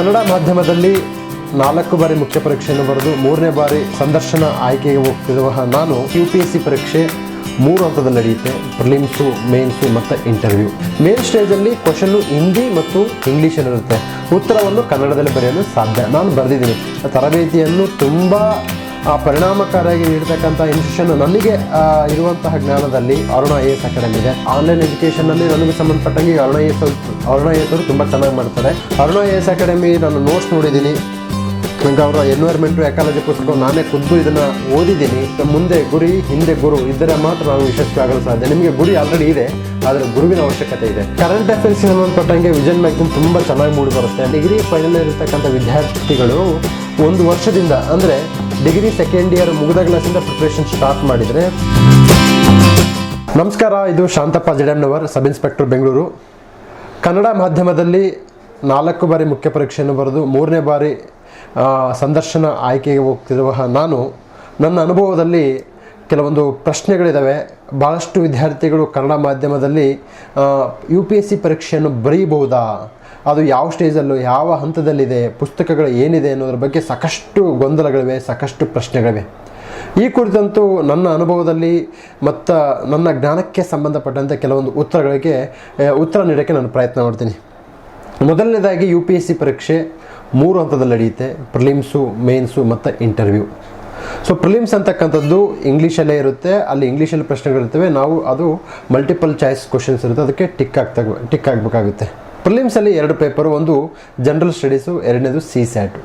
ಕನ್ನಡ ಮಾಧ್ಯಮದಲ್ಲಿ ನಾಲ್ಕು ಬಾರಿ ಮುಖ್ಯ ಪರೀಕ್ಷೆಯನ್ನು ಬರೆದು ಮೂರನೇ ಬಾರಿ ಸಂದರ್ಶನ ಆಯ್ಕೆಗೆ ಹೋಗ್ತಿರುವ ನಾನು ಯು ಪಿ ಎಸ್ ಸಿ ಪರೀಕ್ಷೆ ಮೂರು ಹಂತದಲ್ಲಿ ನಡೆಯುತ್ತೆ. ಪ್ರಿಲಿಮ್ಸು ಮೇನ್ಸು ಮತ್ತು ಇಂಟರ್ವ್ಯೂ ಮೇನ್ ಸ್ಟೇಜಲ್ಲಿ ಕ್ವಶನ್ನು ಹಿಂದಿ ಮತ್ತು ಇಂಗ್ಲೀಷಲ್ಲಿರುತ್ತೆ ಉತ್ತರವನ್ನು ಕನ್ನಡದಲ್ಲಿ ಬರೆಯಲು ಸಾಧ್ಯ. ನಾನು ಬರೆದಿದ್ದೀನಿ. ತರಬೇತಿಯನ್ನು ತುಂಬ ಆ ಪರಿಣಾಮಕಾರಿಯಾಗಿ ನೀಡ್ತಕ್ಕಂಥ ಇನ್ಸ್ಟಿಟ್ಯೂಷನ್ ನನಗೆ ಇರುವಂತಹ ಜ್ಞಾನದಲ್ಲಿ ಅರುಣ ಎ ಎಸ್ ಅಕಾಡೆಮಿ ಇದೆ. ಆನ್ಲೈನ್ ಎಜುಕೇಷನಲ್ಲಿ ನನಗೆ ಸಂಬಂಧಪಟ್ಟಂಗೆ Aruna A S Aruna A S ಅವರು ತುಂಬ ಚೆನ್ನಾಗಿ ಮಾಡ್ತಾರೆ. ಅರುಣ ಎ ಎಸ್ ಅಕಾಡೆಮಿ ನಾನು ನೋಟ್ಸ್ ನೋಡಿದ್ದೀನಿ. ನಂಗೆ ಅವರ ಎನ್ವೈರ್ಮೆಂಟು ಎಕಾಲಜಿ ಪುಸ್ತಕ ನಾನೇ ಖುದ್ದು ಇದನ್ನು ಓದಿದ್ದೀನಿ. ಮುಂದೆ ಗುರಿ, ಹಿಂದೆ ಗುರು ಇದ್ದರೆ ಮಾತ್ರ ನಾವು ಯಶಸ್ವಿ ಆಗಲು ಸಾಧ್ಯ. ನಿಮಗೆ ಗುರಿ ಆಲ್ರೆಡಿ ಇದೆ, ಆದರೆ ಗುರುವಿನ ಅವಶ್ಯಕತೆ ಇದೆ. ಕರೆಂಟ್ ಅಫೇರ್ಸ್ ಸಂಬಂಧಪಟ್ಟಂಗೆ ವಿಜನ್ ಮ್ಯಾಗ್ಜಿನ್ ತುಂಬ ಚೆನ್ನಾಗಿ ಮೂಡಿ ಬರುತ್ತೆ ಡಿಗ್ರಿ ಫೈನಲ್ ಇರತಕ್ಕಂಥ ವಿದ್ಯಾರ್ಥಿಗಳು ಒಂದು ವರ್ಷದಿಂದ, ಅಂದರೆ ಡಿಗ್ರಿ ಸೆಕೆಂಡ್ ಇಯರ್ ಮುಗಿದ ಕ್ಲಾಸಿಂದ ಪ್ರಿಪ್ರೇಷನ್ ಸ್ಟಾರ್ಟ್ ಮಾಡಿದರೆ. ನಮಸ್ಕಾರ, ಇದು ಶಾಂತಪ್ಪ ಜಡಣ್ಣವರ್ ಸಬ್ ಇನ್ಸ್ಪೆಕ್ಟರ್ ಬೆಂಗಳೂರು. ಕನ್ನಡ ಮಾಧ್ಯಮದಲ್ಲಿ ನಾಲ್ಕು ಬಾರಿ ಮುಖ್ಯ ಪರೀಕ್ಷೆಯನ್ನು ಬರೆದು ಮೂರನೇ ಬಾರಿ ಸಂದರ್ಶನ ಆಯ್ಕೆಗೆ ಹೋಗ್ತಿರುವ ನಾನು, ನನ್ನ ಅನುಭವದಲ್ಲಿ ಕೆಲವೊಂದು ಪ್ರಶ್ನೆಗಳಿದ್ದಾವೆ ಭಾಳಷ್ಟು ವಿದ್ಯಾರ್ಥಿಗಳು ಕನ್ನಡ ಮಾಧ್ಯಮದಲ್ಲಿ ಯು ಪಿ ಎಸ್ ಸಿ ಪರೀಕ್ಷೆಯನ್ನು ಬರೀಬಹುದಾ? ಅದು ಯಾವ ಸ್ಟೇಜಲ್ಲೂ, ಯಾವ ಹಂತದಲ್ಲಿದೆ? ಪುಸ್ತಕಗಳು ಏನಿದೆ ಅನ್ನೋದ್ರ ಬಗ್ಗೆ ಸಾಕಷ್ಟು ಗೊಂದಲಗಳಿವೆ, ಸಾಕಷ್ಟು ಪ್ರಶ್ನೆಗಳಿವೆ. ಈ ಕುರಿತಂತೂ ನನ್ನ ಅನುಭವದಲ್ಲಿ ಮತ್ತು ನನ್ನ ಜ್ಞಾನಕ್ಕೆ ಸಂಬಂಧಪಟ್ಟಂತೆ ಕೆಲವೊಂದು ಉತ್ತರಗಳಿಗೆ ಉತ್ತರ ನೀಡೋಕ್ಕೆ ನಾನು ಪ್ರಯತ್ನ ಮಾಡ್ತೀನಿ. ಮೊದಲನೇದಾಗಿ ಯು ಪಿ ಎಸ್ ಸಿ ಪರೀಕ್ಷೆ ಮೂರು ಹಂತದಲ್ಲಿ ನಡೆಯುತ್ತೆ. ಪ್ರಿಲಿಮ್ಸು, ಮೇನ್ಸು ಮತ್ತು ಇಂಟರ್ವ್ಯೂ. ಸೊ ಪ್ರಿಲಿಮ್ಸ್ ಅಂತಕ್ಕಂಥದ್ದು ಇಂಗ್ಲೀಷಲ್ಲೇ ಇರುತ್ತೆ. ಅಲ್ಲಿ ಇಂಗ್ಲೀಷಲ್ಲಿ ಪ್ರಶ್ನೆಗಳಿರ್ತವೆ. ನಾವು ಅದು ಮಲ್ಟಿಪಲ್ ಚಾಯ್ಸ್ ಕ್ವಶನ್ಸ್ ಇರುತ್ತೆ. ಅದಕ್ಕೆ ಟಿಕ್ ಆಗ್ತಾ ಟಿಕ್ ಆಗಬೇಕಾಗುತ್ತೆ. ಪ್ರಿಲಿಮ್ಸಲ್ಲಿ ಎರಡು ಪೇಪರು, ಒಂದು ಜನರಲ್ ಸ್ಟಡೀಸು, ಎರಡನೇದು CSAT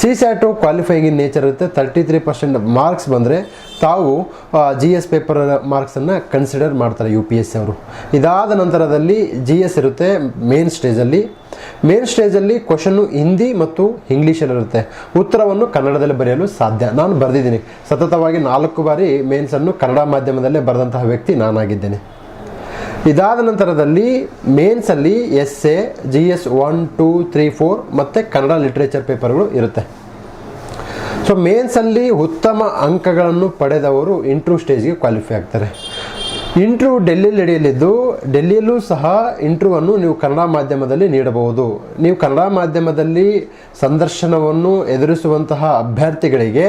CSAT qualifying nature ಇರುತ್ತೆ. ತರ್ಟಿ ತ್ರೀ ಪರ್ಸೆಂಟ್ ಮಾರ್ಕ್ಸ್ ಬಂದರೆ ತಾವು ಜಿ ಎಸ್ ಪೇಪರ್ ಮಾರ್ಕ್ಸನ್ನು ಕನ್ಸಿಡರ್ ಮಾಡ್ತಾರೆ ಯು ಪಿ ಎಸ್ ಸಿ ಅವರು. ಇದಾದ ನಂತರದಲ್ಲಿ ಜಿ ಎಸ್ ಇರುತ್ತೆ ಮೇನ್ ಸ್ಟೇಜಲ್ಲಿ. ಮೇನ್ ಸ್ಟೇಜಲ್ಲಿ ಕ್ವಶನ್ನು ಹಿಂದಿ ಮತ್ತು ಇಂಗ್ಲೀಷಲ್ಲಿರುತ್ತೆ ಉತ್ತರವನ್ನು ಕನ್ನಡದಲ್ಲಿ ಬರೆಯಲು ಸಾಧ್ಯ. ನಾನು ಬರೆದಿದ್ದೀನಿ. ಸತತವಾಗಿ ನಾಲ್ಕು ಬಾರಿ ಮೇನ್ಸನ್ನು ಕನ್ನಡ ಮಾಧ್ಯಮದಲ್ಲೇ ಬರೆದಂತಹ ವ್ಯಕ್ತಿ ನಾನಾಗಿದ್ದೇನೆ. ಇದಾದ ನಂತರದಲ್ಲಿ ಮೇನ್ಸಲ್ಲಿ essay G S one two three four ಮತ್ತು ಕನ್ನಡ ಲಿಟ್ರೇಚರ್ ಪೇಪರ್ಗಳು ಇರುತ್ತೆ. ಸೊ ಮೇನ್ಸಲ್ಲಿ ಉತ್ತಮ ಅಂಕಗಳನ್ನು ಪಡೆದವರು ಇಂಟ್ರೂ ಸ್ಟೇಜ್ಗೆ ಕ್ವಾಲಿಫೈ ಆಗ್ತಾರೆ. ಇಂಟ್ರೂ ಡೆಲ್ಲಿಯಲ್ಲಿ ನಡೆಯಲಿದ್ದು ಡೆಲ್ಲಿಯಲ್ಲೂ ಸಹ ಇಂಟ್ರೂವನ್ನು ನೀವು ಕನ್ನಡ ಮಾಧ್ಯಮದಲ್ಲಿ ನೀಡಬಹುದು. ನೀವು ಕನ್ನಡ ಮಾಧ್ಯಮದಲ್ಲಿ ಸಂದರ್ಶನವನ್ನು ಎದುರಿಸುವಂತಹ ಅಭ್ಯರ್ಥಿಗಳಿಗೆ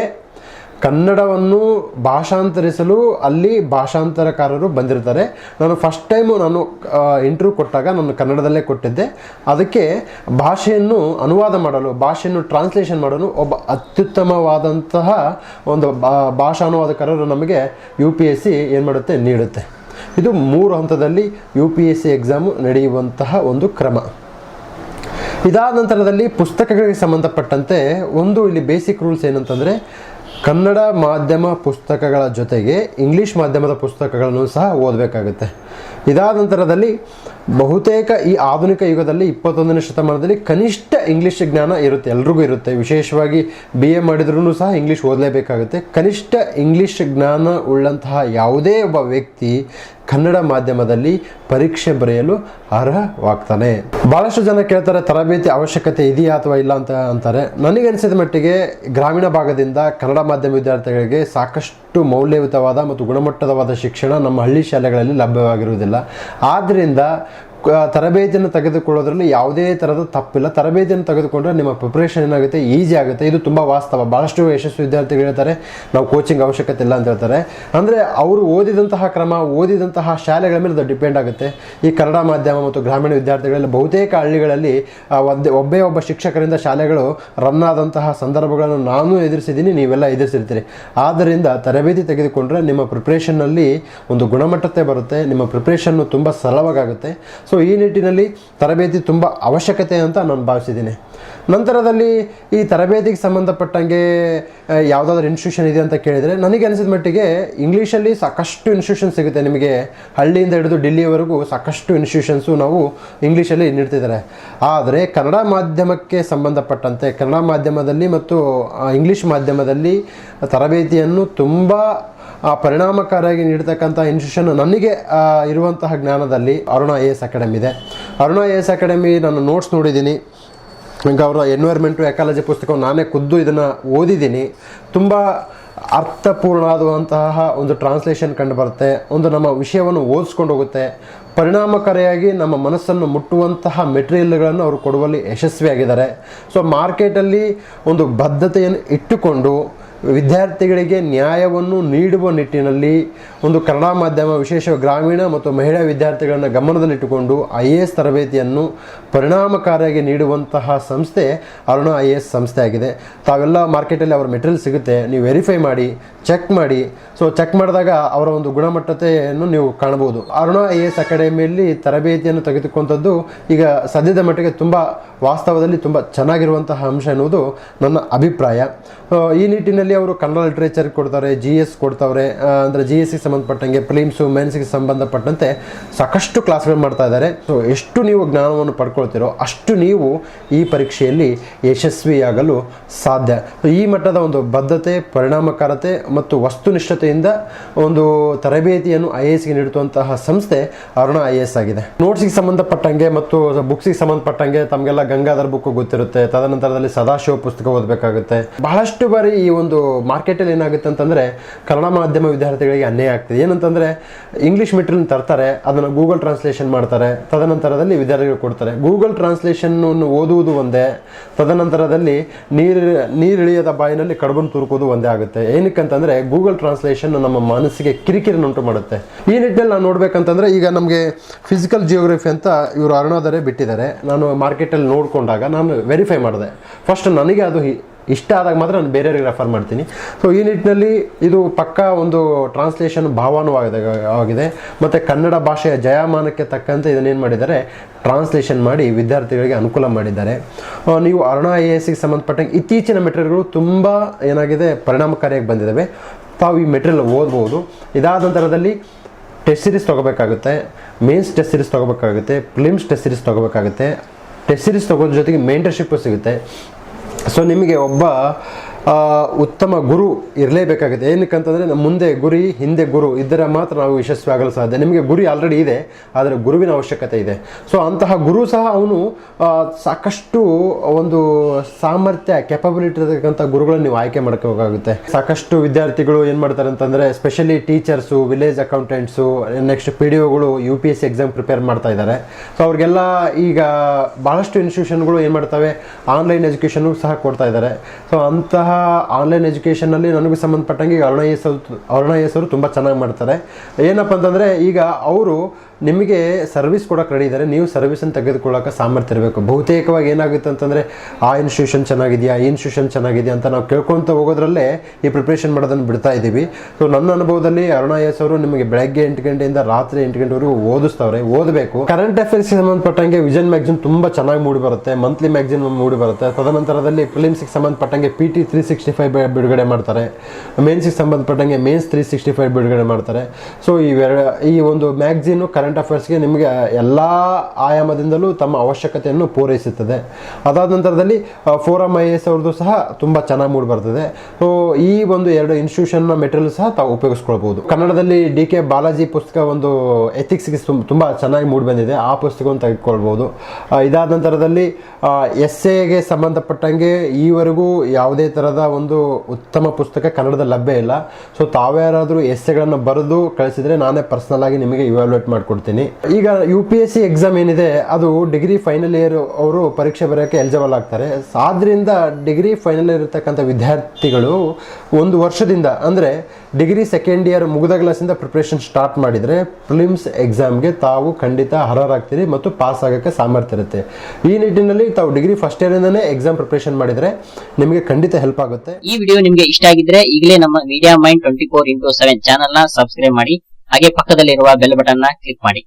ಕನ್ನಡವನ್ನು ಭಾಷಾಂತರಿಸಲು ಅಲ್ಲಿ ಭಾಷಾಂತರಕಾರರು ಬಂದಿರ್ತಾರೆ. ನಾನು ಫಸ್ಟ್ ಟೈಮು ನಾನು ಇಂಟರ್ವ್ಯೂ ಕೊಟ್ಟಾಗ ನಾನು ಕನ್ನಡದಲ್ಲೇ ಕೊಟ್ಟಿದ್ದೆ. ಅದಕ್ಕೆ ಭಾಷೆಯನ್ನು ಅನುವಾದ ಮಾಡಲು, ಭಾಷೆಯನ್ನು ಟ್ರಾನ್ಸ್ಲೇಷನ್ ಮಾಡಲು ಒಬ್ಬ ಅತ್ಯುತ್ತಮವಾದಂತಹ ಒಂದು ಭಾಷಾ ಅನುವಾದಕಾರರು ನಮಗೆ ಯು ಪಿ ಎಸ್ ಸಿ ಏನು ಮಾಡುತ್ತೆ? ನೀಡುತ್ತೆ. ಇದು ಮೂರು ಹಂತದಲ್ಲಿ U P S C exam ನಡೆಯುವಂತಹ ಒಂದು ಕ್ರಮ. ಇದಾದ ನಂತರದಲ್ಲಿ ಪುಸ್ತಕಗಳಿಗೆ ಸಂಬಂಧಪಟ್ಟಂತೆ ಒಂದು ಇಲ್ಲಿ ಬೇಸಿಕ್ ರೂಲ್ಸ್ ಏನಂತಂದರೆ ಕನ್ನಡ ಮಾಧ್ಯಮ ಪುಸ್ತಕಗಳ ಜೊತೆಗೆ ಇಂಗ್ಲೀಷ್ ಮಾಧ್ಯಮದ ಪುಸ್ತಕಗಳನ್ನು ಸಹ ಓದಬೇಕಾಗುತ್ತೆ. ಇದಾದ ನಂತರದಲ್ಲಿ ಬಹುತೇಕ ಈ ಆಧುನಿಕ ಯುಗದಲ್ಲಿ ಇಪ್ಪತ್ತೊಂದನೇ ಶತಮಾನದಲ್ಲಿ ಕನಿಷ್ಠ ಇಂಗ್ಲೀಷ್ ಜ್ಞಾನ ಇರುತ್ತೆ, ಎಲ್ರಿಗೂ ಇರುತ್ತೆ. ವಿಶೇಷವಾಗಿ ಬಿ ಎ ಮಾಡಿದ್ರೂ ಸಹ ಇಂಗ್ಲೀಷ್ ಓದಲೇಬೇಕಾಗುತ್ತೆ. ಕನಿಷ್ಠ ಇಂಗ್ಲೀಷ್ ಜ್ಞಾನ ಉಳ್ಳಂತಹ ಯಾವುದೇ ಒಬ್ಬ ವ್ಯಕ್ತಿ ಕನ್ನಡ ಮಾಧ್ಯಮದಲ್ಲಿ ಪರೀಕ್ಷೆ ಬರೆಯಲು ಅರ್ಹವಾಗ್ತಾನೆ. ಬಹಳಷ್ಟು ಜನ ಕೇಳ್ತಾರೆ, ತರಬೇತಿ ಅವಶ್ಯಕತೆ ಇದೆಯಾ ಅಥವಾ ಇಲ್ಲ ಅಂತ ಅಂತಾರೆ. ನನಗೆ ಅನಿಸಿದ ಮಟ್ಟಿಗೆ ಗ್ರಾಮೀಣ ಭಾಗದಿಂದ ಕನ್ನಡ ಮಾಧ್ಯಮ ವಿದ್ಯಾರ್ಥಿಗಳಿಗೆ ಸಾಕಷ್ಟು ಮೌಲ್ಯಯುತವಾದ ಮತ್ತು ಗುಣಮಟ್ಟದವಾದ ಶಿಕ್ಷಣ ನಮ್ಮ ಹಳ್ಳಿ ಶಾಲೆಗಳಲ್ಲಿ ಲಭ್ಯವಾಗಿರುವುದಿಲ್ಲ. ಆದ್ದರಿಂದ ತರಬೇತಿಯನ್ನು ತೆಗೆದುಕೊಳ್ಳೋದ್ರಲ್ಲಿ ಯಾವುದೇ ಥರದ ತಪ್ಪಿಲ್ಲ. ತರಬೇತಿಯನ್ನು ತೆಗೆದುಕೊಂಡ್ರೆ ನಿಮ್ಮ ಪ್ರಿಪ್ರೇಷನ್ ಏನಾಗುತ್ತೆ? ಈಸಿ ಆಗುತ್ತೆ. ಇದು ತುಂಬ ವಾಸ್ತವ. ಭಾಳಷ್ಟು ಯಶಸ್ವಿ ವಿದ್ಯಾರ್ಥಿಗಳು ಹೇಳ್ತಾರೆ, ನಾವು ಕೋಚಿಂಗ್ ಅವಶ್ಯಕತೆ ಇಲ್ಲ ಅಂತ ಹೇಳ್ತಾರೆ. ಅಂದರೆ ಅವರು ಓದಿದಂತಹ ಕ್ರಮ, ಓದಿದಂತಹ ಶಾಲೆಗಳ ಮೇಲೆ ಅದು ಡಿಪೆಂಡ್ ಆಗುತ್ತೆ. ಈ ಕನ್ನಡ ಮಾಧ್ಯಮ ಮತ್ತು ಗ್ರಾಮೀಣ ವಿದ್ಯಾರ್ಥಿಗಳಲ್ಲಿ ಬಹುತೇಕ ಹಳ್ಳಿಗಳಲ್ಲಿ ಒಬ್ಬೇ ಒಬ್ಬ ಶಿಕ್ಷಕರಿಂದ ಶಾಲೆಗಳು ರನ್ ಆದಂತಹ ಸಂದರ್ಭಗಳನ್ನು ನಾನು ಎದುರಿಸಿದ್ದೀನಿ, ನೀವೆಲ್ಲ ಎದುರಿಸಿರ್ತೀರಿ. ಆದ್ದರಿಂದ ತರಬೇತಿ ತೆಗೆದುಕೊಂಡ್ರೆ ನಿಮ್ಮ ಪ್ರಿಪ್ರೇಷನ್ನಲ್ಲಿ ಒಂದು ಗುಣಮಟ್ಟತೆ ಬರುತ್ತೆ. ನಿಮ್ಮ ಪ್ರಿಪ್ರೇಷನ್ನು ತುಂಬ ಸರಳವಾಗುತ್ತೆ. ಸೊ ಈ ನಿಟ್ಟಿನಲ್ಲಿ ತರಬೇತಿ ತುಂಬ ಅವಶ್ಯಕತೆ ಅಂತ ನಾನು ಭಾವಿಸಿದ್ದೀನಿ. ನಂತರದಲ್ಲಿ ಈ ತರಬೇತಿಗೆ ಸಂಬಂಧಪಟ್ಟಂಗೆ ಯಾವುದಾದ್ರು ಯಾವುದಾದ್ರೂ ಇನ್ಸ್ಟಿಟ್ಯೂಷನ್ ಇದೆ ಅಂತ ಕೇಳಿದರೆ ನನಗೆ ಅನಿಸಿದ ಮಟ್ಟಿಗೆ ಇಂಗ್ಲೀಷಲ್ಲಿ ಸಾಕಷ್ಟು ಇನ್ಸ್ಟಿಟ್ಯೂಷನ್ ಸಿಗುತ್ತೆ ನಿಮಗೆ. ಹಳ್ಳಿಯಿಂದ ಹಿಡಿದು ಡಿಲ್ಲಿಯವರೆಗೂ ಸಾಕಷ್ಟು ಇನ್ಸ್ಟಿಟ್ಯೂಷನ್ಸು ನಾವು ಇಂಗ್ಲೀಷಲ್ಲಿ ನೀಡ್ತಿದ್ದಾರೆ. ಆದರೆ ಕನ್ನಡ ಮಾಧ್ಯಮಕ್ಕೆ ಸಂಬಂಧಪಟ್ಟಂತೆ, ಕನ್ನಡ ಮಾಧ್ಯಮದಲ್ಲಿ ಮತ್ತು ಇಂಗ್ಲೀಷ್ ಮಾಧ್ಯಮದಲ್ಲಿ ತರಬೇತಿಯನ್ನು ತುಂಬ ಆ, ಪರಿಣಾಮಕಾರಿಯಾಗಿ ನೀಡತಕ್ಕಂಥ ಇನ್ಸ್ಟಿಟ್ಯೂಷನ್ ನನಗೆ ಇರುವಂತಹ ಜ್ಞಾನದಲ್ಲಿ ಅರುಣ ಎ ಎಸ್ ಅಕಾಡೆಮಿ ಇದೆ. ಅರುಣ ಎ ಎಸ್ ಅಕಾಡೆಮಿ ನಾನು ನೋಟ್ಸ್ ನೋಡಿದ್ದೀನಿ. ನಂಗೆ ಅವರ ಎನ್ವೈರ್ಮೆಂಟು ಎಕಾಲಜಿ ಪುಸ್ತಕವನ್ನು ನಾನೇ ಖುದ್ದು ಇದನ್ನು ಓದಿದ್ದೀನಿ. ತುಂಬ ಅರ್ಥಪೂರ್ಣವಾದಂತಹ ಒಂದು ಟ್ರಾನ್ಸ್ಲೇಷನ್ ಕಂಡು ಬರುತ್ತೆ. ಒಂದು ನಮ್ಮ ವಿಷಯವನ್ನು ಓದಿಸ್ಕೊಂಡು ಹೋಗುತ್ತೆ. ಪರಿಣಾಮಕಾರಿಯಾಗಿ ನಮ್ಮ ಮನಸ್ಸನ್ನು ಮುಟ್ಟುವಂತಹ ಮೆಟೀರಿಯಲ್ಗಳನ್ನು ಅವರು ಕೊಡುವಲ್ಲಿ ಯಶಸ್ವಿಯಾಗಿದ್ದಾರೆ. ಸೊ ಮಾರ್ಕೆಟಲ್ಲಿ ಒಂದು ಬದ್ಧತೆಯನ್ನು ಇಟ್ಟುಕೊಂಡು ವಿದ್ಯಾರ್ಥಿಗಳಿಗೆ ನ್ಯಾಯವನ್ನು ನೀಡುವ ನಿಟ್ಟಿನಲ್ಲಿ ಒಂದು ಕನ್ನಡ ಮಾಧ್ಯಮ, ವಿಶೇಷ ಗ್ರಾಮೀಣ ಮತ್ತು ಮಹಿಳಾ ವಿದ್ಯಾರ್ಥಿಗಳನ್ನು ಗಮನದಲ್ಲಿಟ್ಟುಕೊಂಡು ಐ ಎ ಎಸ್ ತರಬೇತಿಯನ್ನು ಪರಿಣಾಮಕಾರಿಯಾಗಿ ನೀಡುವಂತಹ ಸಂಸ್ಥೆ ಅರುಣ ಐ ಎ ಎಸ್ ಸಂಸ್ಥೆ ಆಗಿದೆ. ತಾವೆಲ್ಲ ಮಾರ್ಕೆಟಲ್ಲಿ ಅವರ ಮೆಟೀರಿಯಲ್ ಸಿಗುತ್ತೆ, ನೀವು ವೆರಿಫೈ ಮಾಡಿ, ಚೆಕ್ ಮಾಡಿ. ಸೊ ಚೆಕ್ ಮಾಡಿದಾಗ ಅವರ ಒಂದು ಗುಣಮಟ್ಟತೆಯನ್ನು ನೀವು ಕಾಣಬಹುದು. ಅರುಣ ಐ ಎ ಎಸ್ ಅಕಾಡೆಮಿಯಲ್ಲಿ ತರಬೇತಿಯನ್ನು ತೆಗೆದುಕೊಂಥದ್ದು ಈಗ ಸದ್ಯದ ಮಟ್ಟಿಗೆ ತುಂಬ ವಾಸ್ತವದಲ್ಲಿ ತುಂಬ ಚೆನ್ನಾಗಿರುವಂತಹ ಅಂಶ ಎನ್ನುವುದು ನನ್ನ ಅಭಿಪ್ರಾಯ. ಈ ನಿಟ್ಟಿನಲ್ಲಿ ಅವರು ಕನ್ನಡ ಲಿಟ್ರೇಚರ್ ಕೊಡ್ತಾರೆ ಜಿ ಎಸ್ ಕೊಡ್ತಾವ್ರೆ ಅಂದರೆ ಜಿ ಎಸ್ಗೆ ಸಂಬಂಧಪಟ್ಟಂಗೆ ಫಿಲಿಮ್ಸು ಮೆನ್ಸ್ಗೆ ಸಂಬಂಧಪಟ್ಟಂತೆ ಸಾಕಷ್ಟು ಕ್ಲಾಸ್ಗಳು ಮಾಡ್ತಾ ಇದ್ದಾರೆ. ಸೊ ಎಷ್ಟು ನೀವು ಜ್ಞಾನವನ್ನು ಪಡ್ಕೊಳ್ತೀರೋ ಅಷ್ಟು ನೀವು ಈ ಪರೀಕ್ಷೆಯಲ್ಲಿ ಯಶಸ್ವಿಯಾಗಲು ಸಾಧ್ಯ. ಈ ಮಟ್ಟದ ಒಂದು ಬದ್ಧತೆ, ಪರಿಣಾಮಕಾರತೆ ಮತ್ತು ವಸ್ತುನಿಷ್ಠತೆಯಿಂದ ಒಂದು ತರಬೇತಿಯನ್ನು ಐ ಎಸ್ಗೆ ನೀಡುವಂತಹ ಸಂಸ್ಥೆ ಅರುಣ ಐ ಎಸ್ ಆಗಿದೆ. ನೋಟ್ಸ್ಗೆ ಸಂಬಂಧಪಟ್ಟಂಗೆ ಮತ್ತು ಬುಕ್ಸಿಗೆ ಸಂಬಂಧಪಟ್ಟಂಗೆ ತಮಗೆಲ್ಲ ಗಂಗಾಧರ್ ಬುಕ್ ಗೊತ್ತಿರುತ್ತೆ. ತದನಂತರದಲ್ಲಿ ಸದಾಶಿವ ಪುಸ್ತಕ ಓದಬೇಕಾಗುತ್ತೆ. ಬಹಳಷ್ಟು ಬಾರಿ ಈ ಒಂದು ಮಾರ್ಕೆಟಲ್ಲಿ ಏನಾಗುತ್ತೆ ಅಂತಂದರೆ ಕನ್ನಡ ಮಾಧ್ಯಮ ವಿದ್ಯಾರ್ಥಿಗಳಿಗೆ ಅನ್ಯಾಯ ಆಗ್ತದೆ. ಏನಂತಂದರೆ ಇಂಗ್ಲೀಷ್ ಮೆಟೀರಿಯಲ್ ತರ್ತಾರೆ, ಅದನ್ನು ಗೂಗಲ್ ಟ್ರಾನ್ಸ್ಲೇಷನ್ ಮಾಡ್ತಾರೆ, ತದನಂತರದಲ್ಲಿ ವಿದ್ಯಾರ್ಥಿಗಳು ಕೊಡ್ತಾರೆ. ಗೂಗಲ್ ಟ್ರಾನ್ಸ್ಲೇಷನ್ನು ಓದುವುದು ಒಂದೇ, ತದನಂತರದಲ್ಲಿ ನೀರು ನೀರಿಳಿಯದ ಬಾಯಿನಲ್ಲಿ ಕಡಬನ್ನು ತುರುಕೋದು ಒಂದೇ ಆಗುತ್ತೆ. ಏನಕ್ಕೆ ಅಂತಂದರೆ ಗೂಗಲ್ ಟ್ರಾನ್ಸ್ಲೇಷನ್ ನಮ್ಮ ಮನಸ್ಸಿಗೆ ಕಿರಿಕಿರಿನುಂಟು ಮಾಡುತ್ತೆ. ಈ ನಿಟ್ಟಿನಲ್ಲಿ ನಾನು ನೋಡ್ಬೇಕಂತಂದರೆ ಈಗ ನಮಗೆ ಫಿಸಿಕಲ್ ಜಿಯೋಗ್ರಫಿ ಅಂತ ಇವರು ಅರುಣೋದರೇ ಬಿಟ್ಟಿದ್ದಾರೆ. ನಾನು ಮಾರ್ಕೆಟಲ್ಲಿ ನೋಡಿಕೊಂಡಾಗ ನಾನು ವೆರಿಫೈ ಮಾಡಿದೆ. ಫಸ್ಟ್ ನನಗೆ ಅದು ಇಷ್ಟ ಆದಾಗ ಮಾತ್ರ ನಾನು ಬೇರೆಯವ್ರಿಗೆ ರೆಫರ್ ಮಾಡ್ತೀನಿ. ಸೊ ಈ ನಿಟ್ಟಿನಲ್ಲಿ ಇದು ಪಕ್ಕ ಒಂದು ಟ್ರಾನ್ಸ್ಲೇಷನ್ ಭಾವಾನುವಾಗಿದೆ, ಆಗಿದೆ. ಮತ್ತು ಕನ್ನಡ ಭಾಷೆಯ ಜಯಮಾನಕ್ಕೆ ತಕ್ಕಂತೆ ಇದನ್ನೇನು ಮಾಡಿದ್ದಾರೆ? ಟ್ರಾನ್ಸ್ಲೇಷನ್ ಮಾಡಿ ವಿದ್ಯಾರ್ಥಿಗಳಿಗೆ ಅನುಕೂಲ ಮಾಡಿದ್ದಾರೆ. ನೀವು ಅರುಣ ಎ ಎಸ್ಗೆ ಸಂಬಂಧಪಟ್ಟಂಗೆ ಇತ್ತೀಚಿನ ಮೆಟೀರಿಯಲ್ಗಳು ತುಂಬ ಏನಾಗಿದೆ, ಪರಿಣಾಮಕಾರಿಯಾಗಿ ಬಂದಿದ್ದಾವೆ. ತಾವು ಈ ಮೆಟೀರಿಯಲ್ ಓದ್ಬೋದು. ಇದಾದ ನಂತರದಲ್ಲಿ ಟೆಸ್ಟ್ ಸೀರೀಸ್ ತೊಗೋಬೇಕಾಗುತ್ತೆ. ಮೇನ್ಸ್ ಟೆಸ್ಟ್ ಸೀರೀಸ್ ತೊಗೋಬೇಕಾಗುತ್ತೆ. ಫಿಲಿಮ್ಸ್ ಟೆಸ್ಟ್ ಸೀರೀಸ್ ತೊಗೋಬೇಕಾಗುತ್ತೆ. ಟೆಸ್ಟ್ ಸೀರೀಸ್ ತೊಗೋದ್ರ ಜೊತೆಗೆ ಮೇಂಟರ್ಶಿಪ್ಪು ಸಿಗುತ್ತೆ. ಸೊ ನಿಮಗೆ ಒಬ್ಬ ಉತ್ತಮ ಗುರು ಇರಲೇಬೇಕಾಗುತ್ತೆ. ಏನಕ್ಕಂತಂದರೆ, ನಮ್ಮ ಮುಂದೆ ಗುರಿ, ಹಿಂದೆ ಗುರು ಇದ್ದರೆ ಮಾತ್ರ ನಾವು ಯಶಸ್ವಿ ಆಗಲು ಸಾಧ್ಯ. ನಿಮಗೆ ಗುರಿ ಆಲ್ರೆಡಿ ಇದೆ, ಆದರೆ ಗುರುವಿನ ಅವಶ್ಯಕತೆ ಇದೆ. ಸೊ ಅಂತಹ ಗುರು ಸಹ ಅವನು ಸಾಕಷ್ಟು ಒಂದು ಸಾಮರ್ಥ್ಯ ಕೆಪಬಿಲಿಟಿ ಇರತಕ್ಕಂಥ ಗುರುಗಳನ್ನು ನೀವು ಆಯ್ಕೆ ಮಾಡ್ಕೋಬೇಕಾಗುತ್ತೆ ಸಾಕಷ್ಟು ವಿದ್ಯಾರ್ಥಿಗಳು ಏನು ಮಾಡ್ತಾರೆ ಅಂತಂದರೆ specially teachers village accountants next P D ಒಗಳು U P S C exam prepare ಮಾಡ್ತಾ ಇದ್ದಾರೆ. ಸೊ ಅವ್ರಿಗೆಲ್ಲ ಈಗ ಭಾಳಷ್ಟು ಇನ್ಸ್ಟಿಟ್ಯೂಷನ್ಗಳು ಏನು ಮಾಡ್ತವೆ ಆನ್ಲೈನ್ ಎಜುಕೇಷನ್ ಸಹ ಕೊಡ್ತಾ ಇದ್ದಾರೆ. ಸೊ ಅಂತಹ ಆನ್ಲೈನ್ ಎಜುಕೇಷನಲ್ಲಿ ನನಗೆ ಸಂಬಂಧಪಟ್ಟಂಗೆ ಅರುಣ ಎಸ್ ಅವರು ಅರುಣ ಎಸ್ ಅವರು ತುಂಬ ಚೆನ್ನಾಗಿ ಮಾಡ್ತಾರೆ. ಏನಪ್ಪ ಅಂತಂದರೆ ಈಗ ಅವರು ನಿಮಗೆ ಸರ್ವಿಸ್ ಕೊಡೋಕೆ ರೆಡಿ ಇದ್ದಾರೆ ನೀವು ಸರ್ವಿಸನ್ನು ತೆಗೆದುಕೊಳ್ಳೋಕೆ ಸಾಮರ್ಥ್ಯ ಇರಬೇಕು. ಬಹುತೇಕವಾಗಿ ಏನಾಗುತ್ತೆ ಅಂತಂದರೆ, ಆ ಇನ್ಸ್ಟಿಟ್ಯೂಷನ್ ಚೆನ್ನಾಗಿದೆಯಾ, ಈ ಇನ್ಸ್ಟಿಟ್ಯೂಷನ್ ಚೆನ್ನಾಗಿದೆಯಾ ಅಂತ ನಾವು ಕೇಳ್ಕೊತ ಹೋಗೋದ್ರಲ್ಲೇ ಈ ಪ್ರಿಪ್ರೇಷನ್ ಮಾಡೋದನ್ನು ಬಿಡ್ತಾ ಇದ್ದೀವಿ. ಸೊ ನನ್ನ ಅನುಭವದಲ್ಲಿ ಅರುಣಾ ಎಸ್ ಅವರು ನಿಮಗೆ ಬೆಳಗ್ಗೆ ಎಂಟು ಗಂಟೆಯಿಂದ ರಾತ್ರಿ ಎಂಟು ಗಂಟೆವರೆಗೂ ಓದಿಸ್ತವ್ರೆ, ಓದಬೇಕು. ಕರೆಂಟ್ ಅಫೇರ್ಸ್ಗೆ ಸಂಬಂಧಪಟ್ಟಂಗೆ ವಿಜನ್ ಮ್ಯಾಗ್ಝಿನ್ ತುಂಬ ಚೆನ್ನಾಗಿ ಮೂಡಿ ಬರುತ್ತೆ ಮಂತ್ಲಿ ಮ್ಯಾಗ್ಝಿನ್ ಮೂಡಿ ಬರುತ್ತೆ. ತದನಂತರದಲ್ಲಿ ಫಿಲಿಮ್ಸ್ಗೆ ಸಂಬಂಧಪಟ್ಟಂಗೆ P T three sixty five ಬಿಡುಗಡೆ ಮಾಡ್ತಾರೆ. ಮೇನ್ಸ್ಗೆ ಸಂಬಂಧಪಟ್ಟಂಗೆ ಮೇನ್ಸ್ ತ್ರೀ ಸಿಕ್ಸ್ಟಿ ಫೈವ್ ಬಿಡುಗಡೆ ಮಾಡ್ತಾರೆ. ಸೊ ಈ ಈ ಒಂದು ಮ್ಯಾಗ್ಝಿನು ಅಫೇರ್ಸ್ಗೆ ನಿಮಗೆ ಎಲ್ಲ ಆಯಾಮದಿಂದಲೂ ತಮ್ಮ ಅವಶ್ಯಕತೆಯನ್ನು ಪೂರೈಸುತ್ತದೆ. ಅದಾದ ನಂತರದಲ್ಲಿ ಫೋರಮ್ ಐ ಎಸ್ ಅವ್ರದ್ದು ಸಹ ತುಂಬ ಚೆನ್ನಾಗಿ ಮೂಡಿ ಬರ್ತದೆ. ಸೊ ಈ ಒಂದು ಎರಡು ಇನ್ಸ್ಟಿಟ್ಯೂಷನ್ನ ಮೆಟೀರಿಯಲ್ ಸಹ ತಾವು ಉಪಯೋಗಿಸ್ಕೊಳ್ಬಹುದು. ಕನ್ನಡದಲ್ಲಿ ಡಿ ಕೆ ಬಾಲಾಜಿ ಪುಸ್ತಕ ಒಂದು ಎಥಿಕ್ಸ್ಗೆ ತುಂಬ ಚೆನ್ನಾಗಿ ಮೂಡಿ ಬಂದಿದೆ. ಆ ಪುಸ್ತಕವನ್ನು ತೆಗೆದುಕೊಳ್ಬೋದು ಇದಾದ ನಂತರದಲ್ಲಿ ಎಸ್ ಎಗೆ ಸಂಬಂಧಪಟ್ಟಂಗೆ ಈವರೆಗೂ ಯಾವುದೇ ಥರದ ಒಂದು ಉತ್ತಮ ಪುಸ್ತಕ ಕನ್ನಡದಲ್ಲಿ ಲಭ್ಯ ಇಲ್ಲ. ಸೊ ತಾವ್ಯಾರಾದರೂ ಎಸ್ಸೆಗಳನ್ನು ಬರೆದು ಕಳಿಸಿದ್ರೆ ನಾನೇ ಪರ್ಸನಲ್ ಆಗಿ ನಿಮಗೆ ಇವ್ಯಾಲ್ಯೂಯೇಟ್ ಮಾಡಿಕೊಡ್ತೀನಿ. ಈಗ U P S C exam ಏನಿದೆ, ಅದು ಡಿಗ್ರಿ ಫೈನಲ್ ಇಯರ್ ಅವರು ಪರೀಕ್ಷೆ ಬರೋಕ್ಕೆ ಎಲಿಜಿಬಲ್ ಆಗ್ತಾರೆ. ಆದ್ದರಿಂದ ಡಿಗ್ರಿ ಫೈನಲ್ ಇಯರ್ ಇರ್ತಕ್ಕಂಥ ವಿದ್ಯಾರ್ಥಿಗಳು ಒಂದು ವರ್ಷದಿಂದ, ಅಂದರೆ ಡಿಗ್ರಿ ಸೆಕೆಂಡ್ ಇಯರ್ ಮುಗಿದ ಕ್ಲಾಸಿಂದ ಪ್ರಿಪ್ರೇಷನ್ ಸ್ಟಾರ್ಟ್ ಮಾಡಿದರೆ ಫಿಲಿಮ್ಸ್ ಎಕ್ಸಾಮ್ಗೆ ತಾವು ಖಂಡಿತ ಅರ್ಹರಾಗ್ತೀರಿ ಮತ್ತು ಪಾಸ್ ಆಗೋಕ್ಕೆ ಸಾಮರ್ಥ್ಯ ಇರುತ್ತೆ. ಈ ನಿಟ್ಟಿನಲ್ಲಿ ತಾವು ಡಿಗ್ರಿ ಫಸ್ಟ್ ಇಯರಿಂದನೇ ಎಕ್ಸಾಮ್ ಪ್ರಿಪ್ರೇಷನ್ ಮಾಡಿದರೆ ನಿಮಗೆ ಖಂಡಿತ ಹೆಲ್ಪ್ ಆಗುತ್ತೆ. ಈ ವಿಡಿಯೋ ನಿಮಗೆ ಇಷ್ಟ ಆಗಿದ್ರೆ ಈಗಲೇ ನಮ್ಮ media mind twenty four into seven ಚಾನಲ್ನ ಸಬ್ಸ್ಕ್ರೈಬ್ ಮಾಡಿ. ಹಾಗೆ ಪಕ್ಕದಲ್ಲಿರುವ ಬೆಲ್ ಬಟನ್ನ ಕ್ಲಿಕ್ ಮಾಡಿ.